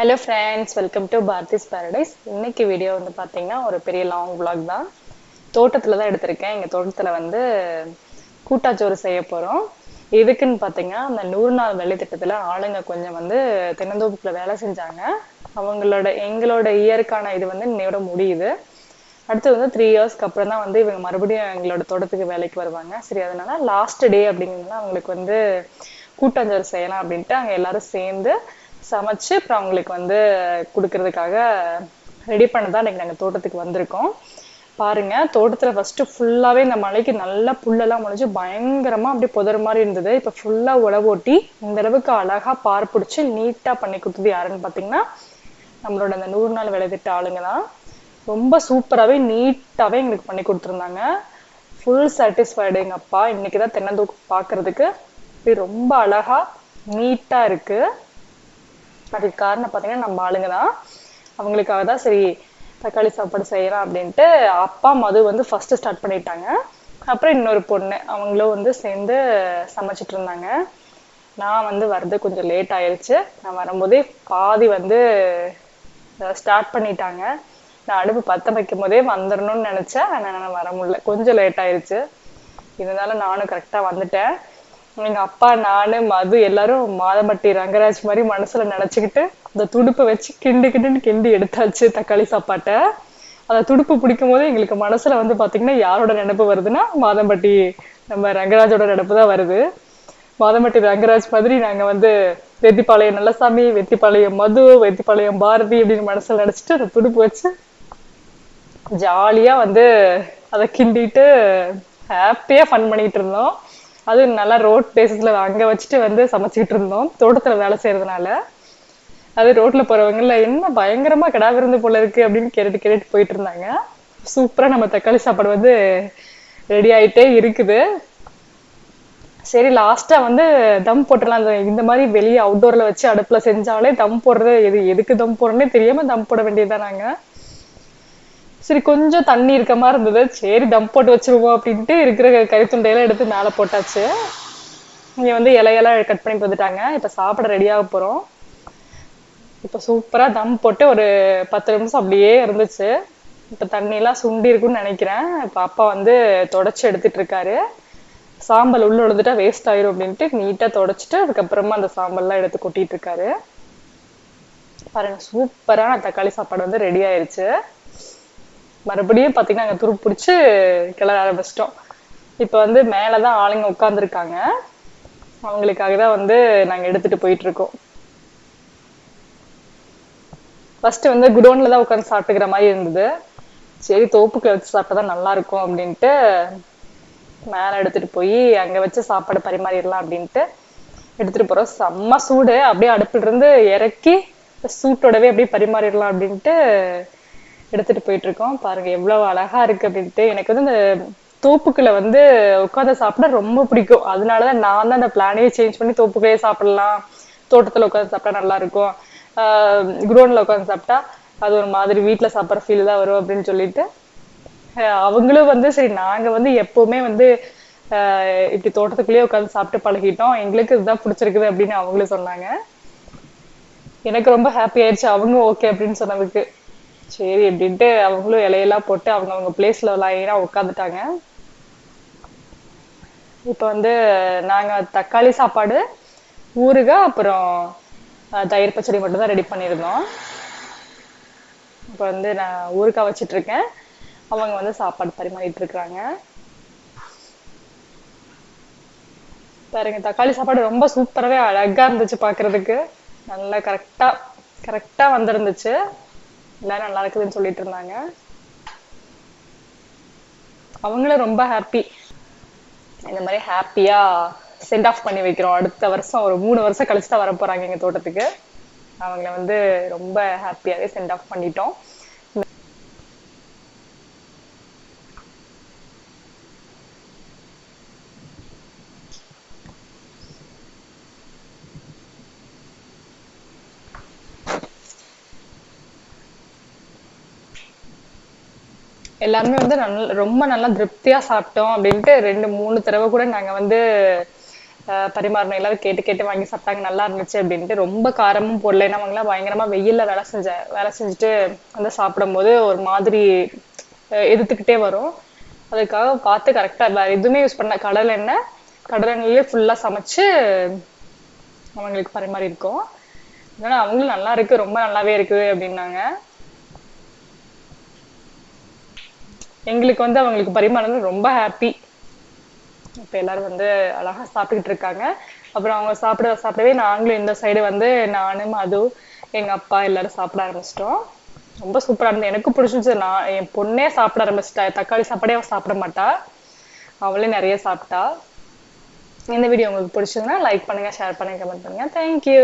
Hello friends welcome to Bharathi's paradise இன்னைக்கு video வந்து பார்த்தீங்கன்னா ஒரு பெரிய லாங் விளாக் தான். தோட்டத்தில் தான் எடுத்திருக்கேன். எங்கள் தோட்டத்தில் வந்து கூட்டாச்சோறு செய்ய போகிறோம் எதுக்குன்னு பார்த்தீங்கன்னா அந்த நூறு நாள் வேலை திட்டத்தில் ஆளுங்க கொஞ்சம் வந்து தென்னந்தோப்புல வேலை செஞ்சாங்க. அவங்களோட எங்களோட இயருக்கான இது வந்து இன்னையோட முடியுது. அடுத்து வந்து த்ரீ இயர்ஸ்க்கு அப்புறம் தான் வந்து இவங்க மறுபடியும் எங்களோட தோட்டத்துக்கு வேலைக்கு வருவாங்க. சரி அதனால லாஸ்ட் டே அப்படிங்கிறதுனால அவங்களுக்கு வந்து கூட்டாஞ்சோறு செய்யலாம் அப்படின்ட்டு அங்கே எல்லாரும் சேர்ந்து சமைச்சு அப்புறம் அவங்களுக்கு வந்து கொடுக்கறதுக்காக ரெடி பண்ண தான் இன்னைக்கு நாங்கள் தோட்டத்துக்கு வந்திருக்கோம். பாருங்க தோட்டத்துல ஃபர்ஸ்ட் ஃபுல்லாவே இந்த மலைக்கு நல்லா புல்லெல்லாம் முளைச்சு பயங்கரமா அப்படியே புதர் மாதிரி இருந்தது. இப்ப ஃபுல்லா உழவு ஓட்டி இந்த அளவுக்கு அழகா பார் பிடிச்சி நீட்டா பண்ணி கொடுத்தது யாருன்னு பாத்தீங்கன்னா நம்மளோட அந்த நூறு நாள் விளைவிட்ட ஆளுங்க தான். ரொம்ப சூப்பராகவே நீட்டாகவே எங்களுக்கு பண்ணி கொடுத்துருந்தாங்க. ஃபுல் சாட்டிஸ்ஃபைடு எங்கள் அப்பா. இன்னைக்கு தான் தென்னந்தோப்பு பார்க்கறதுக்கு இப்படி ரொம்ப அழகாக நீட்டாக இருக்குது அதுக்கு காரணம் பார்த்தீங்கன்னா நம்ம ஆளுங்க தான் அவங்களுக்காக தான் சரி தக்காளி சாப்பாடு செய்யலாம் அப்படின்ட்டு அப்பா மது வந்து ஃபர்ஸ்ட் ஸ்டார்ட் பண்ணிட்டாங்க. அப்புறம் இன்னொரு பொண்ணு அவங்களும் வந்து சேர்ந்து சமைச்சிட்டு இருந்தாங்க. நான் வந்து வர்றது கொஞ்சம் லேட் ஆயிடுச்சு நான் வரும்போதே பாதி வந்து ஸ்டார்ட் பண்ணிட்டாங்க. நான் அடுப்பு பற்ற வைக்கும் போதே வந்துடணும்னு நினைச்சேன். ஆனால் நான் வர முடியல. கொஞ்சம் லேட் ஆயிடுச்சு இருந்தாலும் நானும் கரெக்டாக வந்துட்டேன். எங்க அப்பா நானு மது எல்லாரும் மாதம்பட்டி ரங்கராஜ் மாதிரி மனசுல நினைச்சுக்கிட்டு அந்த துடுப்பை வச்சு கிண்டு கிண்டுன்னு கிண்டி எடுத்தாச்சு தக்காளி சாப்பாட்டை. அந்த துடுப்பு பிடிக்கும் போது எங்களுக்கு மனசுல வந்து பாத்தீங்கன்னா யாரோட நினைப்பு வருதுன்னா மாதம்பட்டி நம்ம ரங்கராஜோட நினைப்பு தான் வருது. மாதம்பட்டி ரங்கராஜ் மாதிரி நாங்க வந்து வெத்திப்பாளையம் நல்லசாமி வெத்திப்பாளையம் மது வெத்திப்பாளையம் பாரதி அப்படின்னு மனசுல நினைச்சிட்டு அந்த துடுப்பு வச்சு ஜாலியா வந்து அதை கிண்டிட்டு ஹாப்பியா ஃபன் பண்ணிட்டு இருந்தோம். அது நல்லா ரோட் பேசஸ்ல அங்க வச்சுட்டு வந்து சமைச்சிட்டு இருந்தோம். தோட்டத்துல வேலை செய்யறதுனால. அது ரோட்ல போறவங்கல என்ன பயங்கரமா கிடா விருந்து போல இருக்கு அப்படின்னு கேட்டுட்டு கேட்டுட்டு போயிட்டு இருந்தாங்க. சூப்பரா நம்ம தக்காளி சாப்பாடு வந்து ரெடி ஆயிட்டே இருக்குது. சரி லாஸ்டா வந்து தம் போட்டுடலாம். அந்த இந்த மாதிரி வெளியே அவுட்டோர்ல வச்சு அடுப்புல செஞ்சாலே தம் போடுறது எது எதுக்கு தம் போடுறோன்னே தெரியாம தம் போட வேண்டியதுதான் நாங்க சரி கொஞ்சம் தண்ணி இருக்க மாதிரி இருந்தது. சரி தம் போட்டு வச்சிருவோம் அப்படின்ட்டு இருக்கிற கறித்துண்டையெல்லாம் எடுத்து மேலே போட்டாச்சு. இங்கே வந்து இலையெல்லாம் கட் பண்ணி வந்துட்டாங்க. இப்போ சாப்பிட ரெடியாக போகிறோம் இப்போ சூப்பராக தம் போட்டு ஒரு பத்து நிமிஷம் அப்படியே இருந்துச்சு. இப்போ தண்ணியெல்லாம் சுண்டி இருக்குன்னு நினைக்கிறேன். இப்போ அப்பா வந்து தொடச்சி எடுத்துட்டு இருக்காரு. சாம்பல் உள்ள விழுந்துட்டா வேஸ்ட் ஆயிரும் அப்படின்ட்டு நீட்டாக தொடச்சிட்டு அதுக்கப்புறமா அந்த சாம்பல்லாம் எடுத்து கொட்டிட்டு இருக்காரு. பாருங்க சூப்பரான தக்காளி சாப்பாடு வந்து ரெடி ஆயிருச்சு. மறுபடியும் பாத்தீங்கன்னா அங்க துரு பிடிச்சி கிளற ஆரம்பிச்சிட்டோம். இப்போ வந்து மேலதான் ஆளுங்க உட்கார்ந்துருக்காங்க. அவங்களுக்காக தான் வந்து நாங்க எடுத்துட்டு போயிட்டுருக்கோம். ஃபர்ஸ்ட் வந்து குடோன்ல தான் உட்காந்து சாப்பிட்டுக்கிற மாதிரி இருந்தது. சரி தோப்புக்குள்ள வச்சு சாப்பிட்டா நல்லா இருக்கும் அப்படின்ட்டு மேல எடுத்துட்டு போய் அங்கே வச்சு சாப்பாடு பரிமாறிடலாம் அப்படின்ட்டு எடுத்துட்டு போறோம். செம்ம சூடு. அப்படியே அடுப்பிலிருந்து இறக்கி சூட்டோடவே அப்படியே பரிமாறிடலாம் அப்படின்ட்டு எடுத்துட்டு போயிட்டு இருக்கோம் பாருங்க எவ்வளவு அழகா இருக்கு அப்படின்ட்டு. எனக்கு வந்து இந்த தோப்புக்குள்ள வந்து உட்காந்து சாப்பிட ரொம்ப பிடிக்கும். அதனாலதான் நான் தான் அந்த பிளானே சேஞ்ச் பண்ணி தோப்புக்குள்ளேயே சாப்பிடலாம். தோட்டத்துல உட்காந்து சாப்பிட்டா நல்லா இருக்கும். ஆஹ் உட்காந்து சாப்பிட்டா அது ஒரு மாதிரி வீட்டுல சாப்பிட்ற ஃபீல் தான் வரும் அப்படின்னு சொல்லிட்டு. அவங்களும் வந்து சரி நாங்க வந்து எப்பவுமே வந்து இப்படி தோட்டத்துக்குள்ளேயே உட்காந்து சாப்பிட்டு பழகிட்டோம். எங்களுக்கு இதுதான் பிடிச்சிருக்குது அப்படின்னு அவங்களும் சொன்னாங்க. எனக்கு ரொம்ப ஹாப்பி ஆயிடுச்சு. அவங்க ஓகே அப்படின்னு சொன்னதுக்கு. சரி அப்படின்ட்டு அவங்களும் இலையெல்லாம் போட்டு அவங்க அவங்க பிளேஸ்ல லைனா உட்காந்துட்டாங்க இப்ப வந்து நாங்க தக்காளி சாப்பாடு ஊறுகாய் அப்புறம் தயிர் பச்சடி மட்டும் தான் ரெடி பண்ணியிருந்தோம். இப்ப வந்து நான் ஊறுகாய் வச்சிட்டு இருக்கேன் அவங்க வந்து சாப்பாடு பரிமாறிட்டு இருக்கிறாங்க. பாருங்க தக்காளி சாப்பாடு ரொம்ப சூப்பராகவே அழகா இருந்துச்சு பாக்குறதுக்கு. நல்லா கரெக்டா கரெக்டா வந்திருந்துச்சு. எல்லாரும் நல்லா இருக்குதுன்னு சொல்லிட்டு இருந்தாங்க. அவங்களும் ரொம்ப ஹாப்பி இந்த மாதிரி ஹாப்பியா சென்ட் ஆஃப் பண்ணி வைக்கிறோம். அடுத்த வருஷம் ஒரு மூணு வருஷம் கழிச்சு தான் வர போறாங்க எங்க தோட்டத்துக்கு. அவங்கள வந்து ரொம்ப ஹாப்பியாவே சென்ட் ஆஃப் பண்ணிட்டோம். எல்லாருமே வந்து நல்ல ரொம்ப நல்லா திருப்தியா சாப்பிட்டோம் அப்படின்ட்டு ரெண்டு மூணு தடவை கூட நாங்க வந்து பரிமாறணும். எல்லாரும் கேட்டு கேட்டு வாங்கி சாப்பிட்டாங்க. நல்லா இருந்துச்சு அப்படின்ட்டு ரொம்ப காரமும் போடல. ஏன்னா அவங்களாம் பயங்கரமா வெயில்ல வேலை செஞ்ச வேலை செஞ்சுட்டு வந்து சாப்பிடும்போது ஒரு மாதிரி எதிர்த்துக்கிட்டே வரும். அதுக்காக பார்த்து கரெக்டா வேற எதுவுமே யூஸ் பண்ண கடலை எண்ணெய் கடலை எண்ணெயிலே ஃபுல்லா சமைச்சு அவங்களுக்கு பரிமாறி இருக்கோம் அதனால அவங்களும் நல்லா இருக்கு. ரொம்ப நல்லாவே இருக்கு அப்படின்னாங்க. எங்களுக்கு வந்து அவங்களுக்கு பரிமாறது ரொம்ப ஹாப்பி இப்ப எல்லாரும் வந்து அழகா சாப்பிட்டுக்கிட்டு இருக்காங்க. அப்புறம் அவங்க சாப்பிட சாப்பிடவே நாங்களும் இந்த சைடு வந்து நானும் மது எங்க அப்பா எல்லாரும் சாப்பிட ஆரம்பிச்சிட்டோம். ரொம்ப சூப்பரா இருந்தது. எனக்கு பிடிச்சிருச்சு நான் என் பொண்ணே சாப்பிட ஆரம்பிச்சிட்டா. தக்காளி சாப்பாடே அவ சாப்பிட மாட்டா. அவளே நிறைய சாப்பிட்டா. இந்த வீடியோ உங்களுக்கு பிடிச்சதுன்னா லைக் பண்ணுங்க ஷேர் பண்ணுங்க கமெண்ட் பண்ணுங்க. தேங்க்யூ